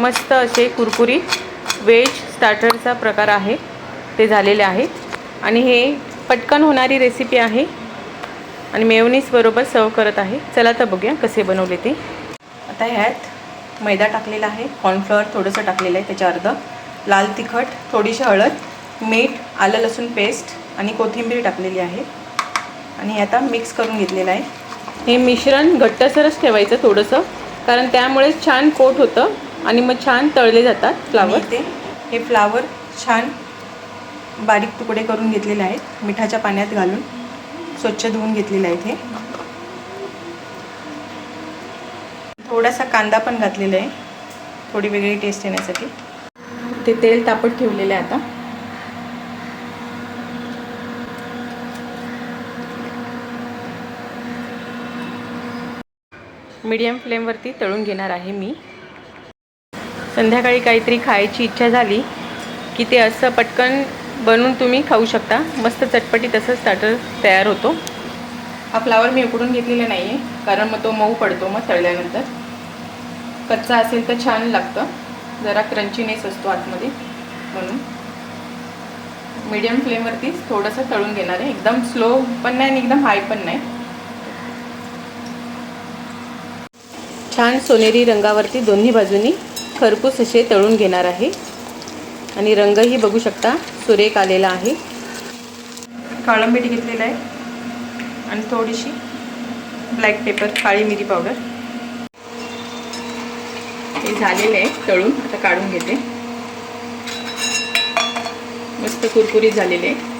मस्त असे कुरकुरीत वेज स्टार्टरचा प्रकार आहे. ते झालेले आहे आणि हे पटकन होणारी रेसिपी आहे. आणि मेवनीसबरोबर सर्व करत आहे. चला तर बघूया कसे बनवले ते. आता ह्यात मैदा टाकलेला आहे. कॉर्नफ्लॉवर थोडंसं टाकलेलं आहे त्याच्या अर्ध. लाल तिखट थोडीशी हळद मीठ आलं लसूण पेस्ट आणि कोथिंबीर टाकलेली आहे. आणि हे आता मिक्स करून घेतलेलं आहे. हे मिश्रण घट्टसरच ठेवायचं थोडंसं. कारण त्यामुळे छान कोट होतं. आणि मग छान तळले जातात फ्लावर. ते हे फ्लावर छान बारीक तुकडे करून घेतलेले आहेत. मिठाच्या पाण्यात घालून स्वच्छ धुवून घेतलेले आहेत हे. थोडासा कांदा पण घातलेला आहे. थोडी वेगळी टेस्ट येण्यासाठी. ते तेल तापत ठेवलेलं आहे आता. मीडियम फ्लेमवरती तळून घेणार आहे मी. संध्याकाळी काहीतरी खायची इच्छा झाली की ते असं पटकन बनवून तुम्ही खाऊ शकता. मस्त चटपटी तसं स्टार्टर तयार होतो. हा फ्लावर मी उकडून घेतलेला नाही आहे कारण मग तो मऊ पडतो मग तळल्यानंतर. कच्चा असेल तर छान लागतं. जरा क्रंचीनेस असतो आतमध्ये म्हणून. मीडियम फ्लेमवरतीच थोडंसं तळून घेणार आहे. एकदम स्लो पण नाही आणि एकदम हाय पण नाही. छान सोनेरी रंगावरती दोन्ही बाजूनी खरपूस असे तळून घेणार आहे. आणि रंगही बघू शकता सुरेख आलेला आहे. काळं मीठ घेतलेलं आहे. आणि थोडीशी ब्लॅक पेपर काळी मिरी पावडर हे झालेलं आहे तळून आता काढून घेते. मस्त कुरकुरीत झालेले आहे.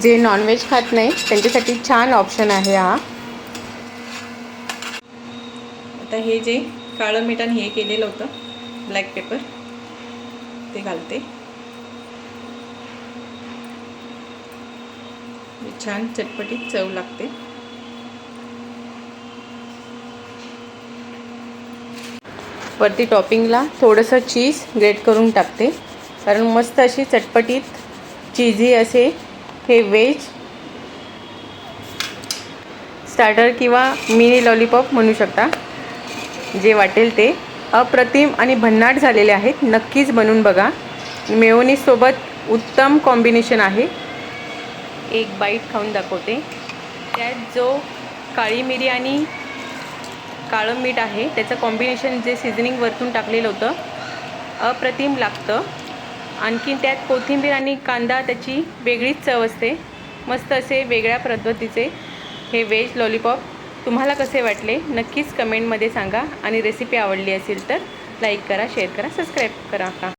जे नॉनव्हेज खात नाही त्यांच्यासाठी छान ऑप्शन आहे हा. आता हे जे काळं मिठाने हे केलेलं होतं. ब्लॅक पेपर ते घालते. म्हणजे छान चटपटीत चव लागते. वरती टॉपिंगला थोडंसं चीज ग्रेट करून टाकते. कारण मस्त अशी चटपटीत चीजी असे हे वेज स्टार्टर किंवा मिनी लॉलीपॉप म्हणू शकता. जे वाटेल ते अप्रतिम आणि भन्नाट झालेले आहेत. नक्कीच बनवून बघा. मेओनीसोबत उत्तम कॉम्बिनेशन आहे. एक बाईट खाऊन दाखवते. त्यात जो काळी मिरी आणि काळं मीठ आहे त्याचं कॉम्बिनेशन जे सिझनिंग वरतून टाकलेलं होतं अप्रतिम लागतं. आणखीन त्यात कोथिंबीर आणि कांदा त्याची वेगळीच चव असते. मस्त असे वेगळ्या पद्धतीचे. हे व्हेज लॉलीपॉप तुम्हाला कसे वाटले? नक्कीच कमेंटमध्ये सांगा आणि रेसिपी आवडली असेल तर लाईक करा शेअर करा सबस्क्राईब करा. का